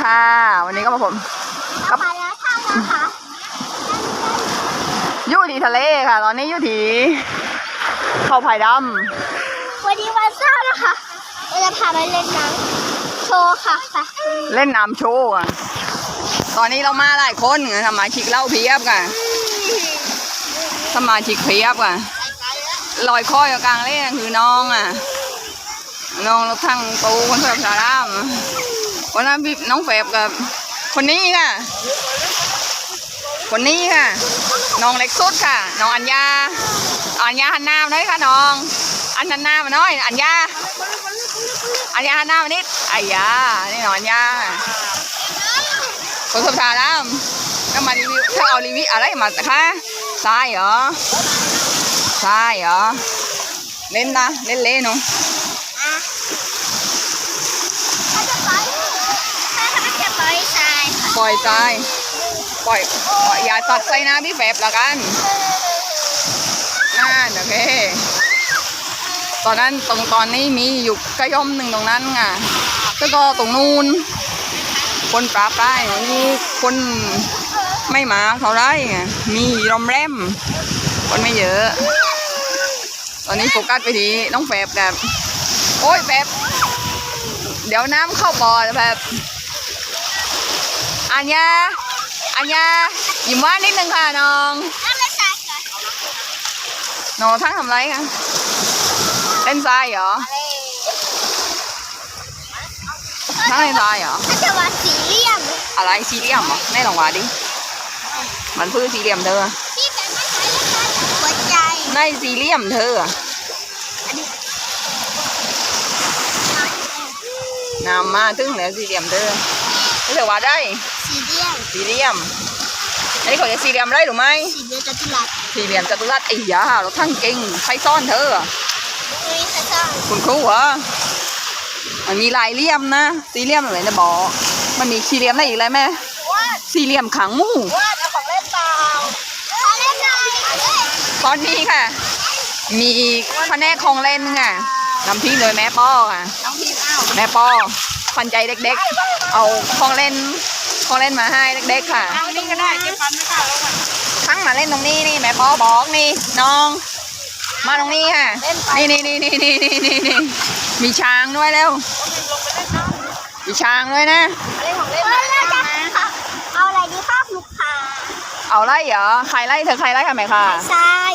ค่ะ วันนี้ก็มาผมเอาไปแล้วท่านนะคะอยู่ที่ทะเลค่ะ ตอนนี้อยู่ที่เขาไผ่ดวันนี้วันเสาร์นะคะเราจะพาไปเล่นน้ำโชว์ค่ะค่ะำเล่นน้ำโชว์อะตอนนี้เรามาหลายคนสมาชิกเล่าเพียบกันสมาชิกเพียบกันลอยคอยกับกลางเล่นคือน้องอะ น้องรถทั้งตูคนสวยสาราม คนนั้นพี่น้องแฝบกับคนนี้ค่ะ คนนี้ค่ะ น้องเล็กสุดค่ะ น้องอัญญา อัญญาหันหน้ามาหน่อยค่ะน้อง อันหันหน้ามาหน่อย อัญญา อัญญาหันหน้ามานิดอัญญา นี่น้องอัญญาคนสุดท้ายแล้วก็มารีวิวถ้าเอารีวิวอะไรมาคะทรายเหรอทรายเหรอ เล่นนะเล่นเล่นเนาะอะเขาจะไปเขาจะไปทรายค่ะ ปล่อยทรายปล่อยปล่อยอย่าตัดใส่น้าพี่แฝบละกันนั่นโอเค ตอนนั้นตรงตอนนี้มีอยู่กระย่อมหนึ่งตรงนั้นไงแล้วก็ตรงนู้นคนปราบได้มีคนไม่มาเท่าไรไงมีรอมแรมคนไม่เยอะ ตอนนี้โฟกัสไปที่น้องแฝบกับโอ้ยแฝบเดี๋ยวน้ำเข้าปอแบบ อัญญาอัญญายิ้มหว่านนิดนึงค่ะน้องเอาไปทรายก่อนน้องทั้งทำไรคะเล่นทรายเหรอทั้งเล่นทรายเหรอเขาจะวาดสี่เหลี่ยมอะไรสี่เหลี่ยมเหรอแม่ลองวาดดิมันพื้นสี่เหลี่ยมเธอไม่ในสี่เหลี่ยมเธอนำมาถึงแล้วสี่เหลี่ยมเธอเธอว่าได้ สี่เหลี่ยมสี่เหลี่ยม อันนี้เขาจะสี่เหลี่ยมได้หรือไม่สี่เหลี่ยมจัตุรัสสี่เหลี่ยมจัตุรัสไอ้ยาเราทั้งเก่งใครซ่อนเธออะอุ้ยเขาซ่อนคุณครูเหรอมันมีหลายเหลี่ยมนะ สี่เหลี่ยมอะไรนะบอกมันมีสี่เหลี่ยมได้อีกเลยแม่วาดสี่เหลี่ยมขังหมู่วาดเอาของเล่นเปล่าของเล่นหน่อยตอนนี้ค่ะ มีแผนกของเล่นค่ะนำทีมโดยแม่ป้อค่ะน้องพิมพ์อ้าวแม่ป้อขวัญใจเด็กๆ เอาของเล่น ของเล่นมาให้เด็กๆค่ะ เอานี่ก็ได้เก็บฟันไม่ค่ะแล้วกันทั้งมาเล่นตรงนี้นี่แม่ป้อบอกนี่น้อง มาตรงนี้ค่ะ นี่นี่นี่นี่นี่นี่นี่นี่มีช้างด้วยแล้วมีช้างด้วยนะเล่นของเล่นมาแล้วจ้ะเอาอะไรดีครับลูกค้าเอาไล่เหรอไข่ไล่เธอไข่ไล่ค่ะแม่ค่ะทราย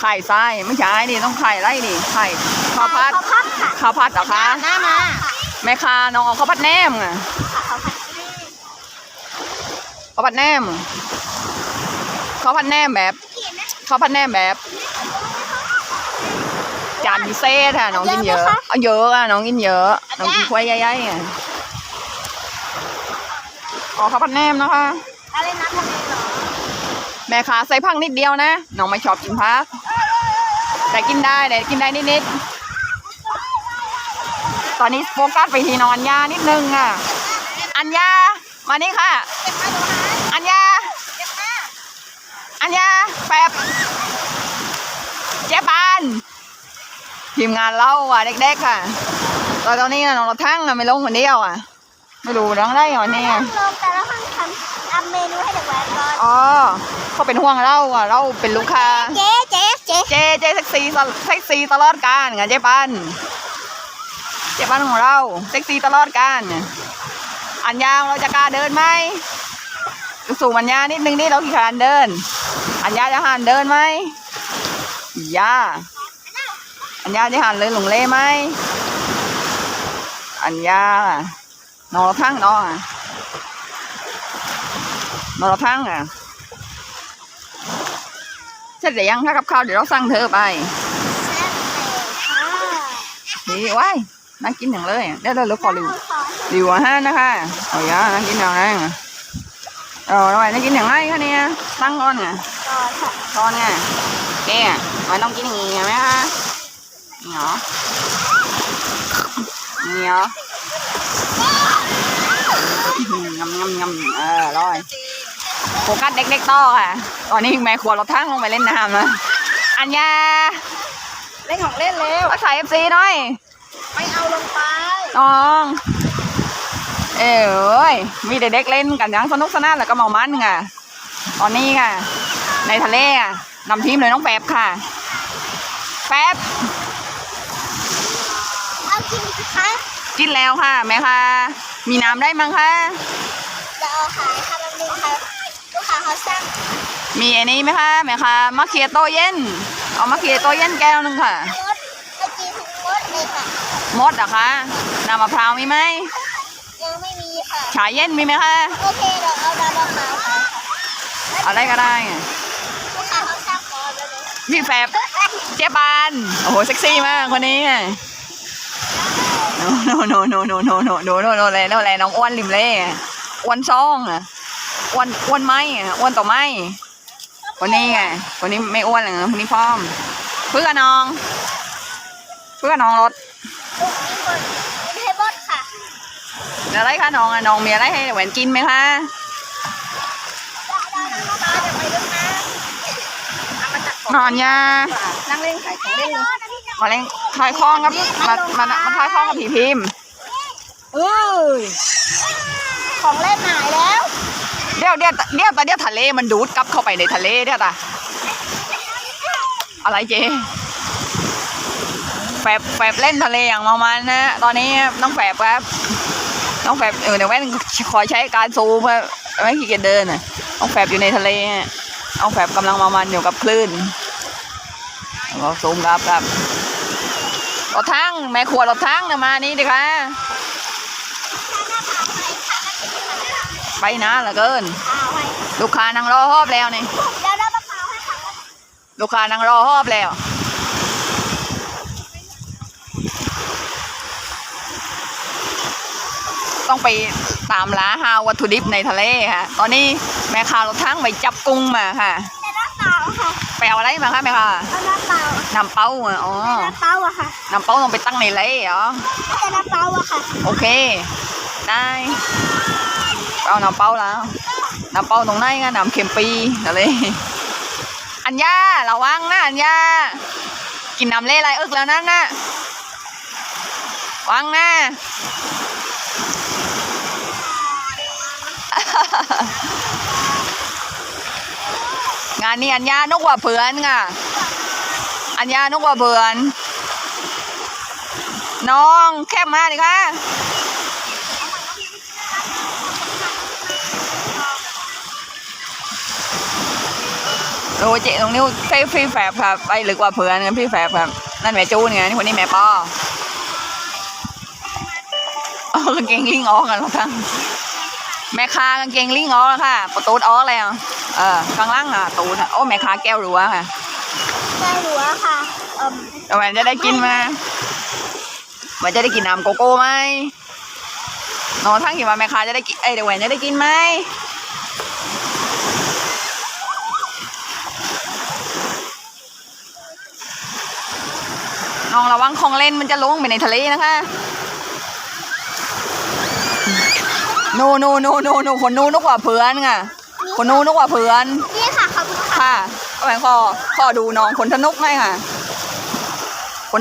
ไข่ทรายไม่ใช่ดิต้องไข่ไล่ดิไข่ข้าวพัดข้าวพัดค่ะข้าวพัดเหรอคะหน้ามาแม่ค้าน้องเอาข้าวผัดแหนมไง ข้าวพัดข้าวผัดแหนมข้าวผัดแหนมแบบข้าวผัดแหนมแบบ จานพิเศษค่ะน้องกินเยอะเอาเยอะอะน้องกินเยอะน้องกินควายใหญ่ๆอะอ๋อข้าวผัดแหนมนะคะอะไรนะทะเลเหรอแม่ค้าใส่ผักนิดเดียวนะน้องไม่ชอบกินผักแต่กินได้แต่กินได้นิดๆตอนนี้โฟกัสไปที่น้องอัญญานิดนึงอะอัญญามานี่ค่ะ อัญญาอัญญาแป๊บเจ๊ปานทีมงานเราอะเด็กๆค่ะตอนตอนนี้น้องรถทั้งอะไม่ลงคนเดียวอะ ไม่รู้ร้องได้เหรอเนี่ยต้องลงแต่ละห้องทำทำเมนูให้เด็กแว้นก่อนอ๋อเขาเป็นห่วงเราอะเราเป็นลูกค้าเจ๊เจ๊เจ๊เจเจเซ็กซี่ตลเซ็กซี่ตลอดการไงเจ๊ปันเจ๊ปันของเราเซ็กซี่ตลอดการอันยางเราจะกล้าเดินไหม สู่อัญญานิดนึงนี่เราขี่ขานเดิน อัญญาจะหันเดินไหมย่าอัญญาจะหันเลยหลงเล่ไหมอัญญานองเราทั้งนองอะนองเราทั้งอะเสร็จหรือยังถ้ากับข้าวเดี๋ยวเราสั่งเธอไปดีว้ายน่ากินอย่างเลยเดี๋ยวเราเราขอรีวิวรีวิวอาหารนะคะเอาอย่าน่ากินอย่างไรอะ เออทำไมน่ากินอย่างไรคะเนี่ยตั้งก่อนไงก่อนไงแกมันต้องกินอย่างงี้ไหมคะนี่เหรอนี่เหรออื้อหืองำงำงำเอออร่อยโฟกัสเด็กๆต่อค่ะ ตอนนี้แม่ครัวเราทั้งลงไปเล่นน้ำนะอัญญาเล่นของเล่นเร็วทักทายเอฟซีหน่อย ไม่เอาลงไปน้อง เอ้ยมีแต่เด็กเล่นกันอยังสนุกสนานแล้วก็เมามันค่ะ ตอนนี้ค่ะ ในทะเลอะนำทีมเลยน้องแป๊บค่ะ แป๊บเอากินสิคะกินแล้วค่ะแม่ค่ะ มีน้ำได้มั้งคะจะเอาขายค่ะแป๊บนึงค่ะลูกค้าเขาสั่งมีอันนี้ไหมคะแม่ค่ะมะเขียโตเย็น เอามะเขียโตเย็นแก้วหนึ่งค่ะมดไปกินทุกมดเลยค่ะมดเหรอะคะน้ำมะพร้าวมีไหมยังไม่มีค่ะ ชาเย็นมีไหมคะโอเคเดี๋ยวเอาดาวมะพร้าวค่ะเอาได้ก็ได้ไงลูกค้าเขาสั่งก่อนเลยมีแฟบเจ๊ปานโอ้โหเซ็กซี่มากคนนี้อะโนโนโนโนโนโนโนโนโนโนเลยโนเลยน้องอ้วนริมเล่อะอ้วนซ่องอะอ้วนอ้วนไม้อะอ้วนต่อไม้คนนี้ไงคนนี้ไม่อ้วนเลยนะคนนี้พร้อมเพื่อน้อง เพื่อน้องรถ ลูกมีคนมีให้บดค่ะ อะไรคะน้องอะน้องมีอะไรให้แหวนกินไหมคะดาวน้ำมะพร้าวเดี๋ยวไปดูนะเอามาจากของนอนยานั่งเล่นขายของเล่นเลยมาเล่นทายคล้องกับมามามาทายคล้องกับผีพิมพ์เอ้ยของเล่นหายแล้ว เดี๋ยวเดี๋ยวเดี๋ยวแต่เดี๋ยวทะเลมันดูดกลับเข้าไปในทะเลเดี๋ยวตาอะไรเจแฝบแฝบเล่นทะเลอย่างเมามันนะ ตอนนี้น้องแฝบครับ น้องแฝบเออเดี๋ยวแว่นคอยใช้การซูมเพื่อไม่ขี้เกียจเดินน่ะน้องแฝบอยู่ในทะเลฮะน้องแฝบกำลังเมามันอยู่กับคลื่นเราซูมครับครับรถทั้งแม่ครัวรถทั้งเนี่ยมานี่ดิคะไปนะเหลือเกินเอาไว้ลูกค้านั่งรอหอบแล้วนี่เดี๋ยวน้ำมะพร้าวให้ค่ะลูกค้านั่งรอหอบแล้ว ต้องไปตามล้าหาวัตถุดิบในทะเลค่ะ ตอนนี้แม่ค้ารถทั้งไปจับกุ้งมาค่ะแต่น้ำเปล่าค่ะไปเอาอะไรมาคะแม่ค้าเอาน้ำเปล่าน้ำเป้าอะอ๋อน้ำเปล่าอะค่ะน้ำเป้าต้องไปตั้งในเล่เหรอแต่น้ำเปล่าอะค่ะ โอเค ได้เอาน้ำเป้าแล้วน้ำเป้าตรงไหนกันน้ำเค็มปีอะไรอัญญาระวังนะอัญญากินน้ำเล่ไรเอิกแล้วนั่นนะวังนะ งานนี้อัญญานกว่าเพื่อนค่ะ อัญญานกว่าเพื่อน น้องแคบมาดิค่ะโอ้เจ๊ตรงนี้พี่พี่แฝบครับไปหรือกว่าเพื่อนกันพี่แฝบครับนั่นแม่จูนไงนี่คนนี้แม่ป้อเอากางเกงลิงออกกันแล้วค่ะ แม่ค้ากางเกงลิงออกแล้วค่ะประตูออกแล้วเออข้างล่างอะตูดอะโอ้แม่ค้าแก้วรัวค่ะแม่หัวค่ะเอิ่มเดี๋ยวแหวนจะได้กินไหมแหวนจะได้กินน้ำโกโก้ไหมนอนทั้งกี่วันแม่ค้าจะได้กินเอ้ยเดี๋ยวแหวนจะได้กินไหมน้องระวังของเล่นมันจะลงไปในทะเลนะคะ โนโนโนโนโนคนนู้นนกกว่าเพื่อนค่ะคนนู้นนกกว่าเพื่อน นี่ค่ะขอบคุณค่ะค่ะเอาแหวนขอขอดูน้องคนสนุกหน่อยค่ะน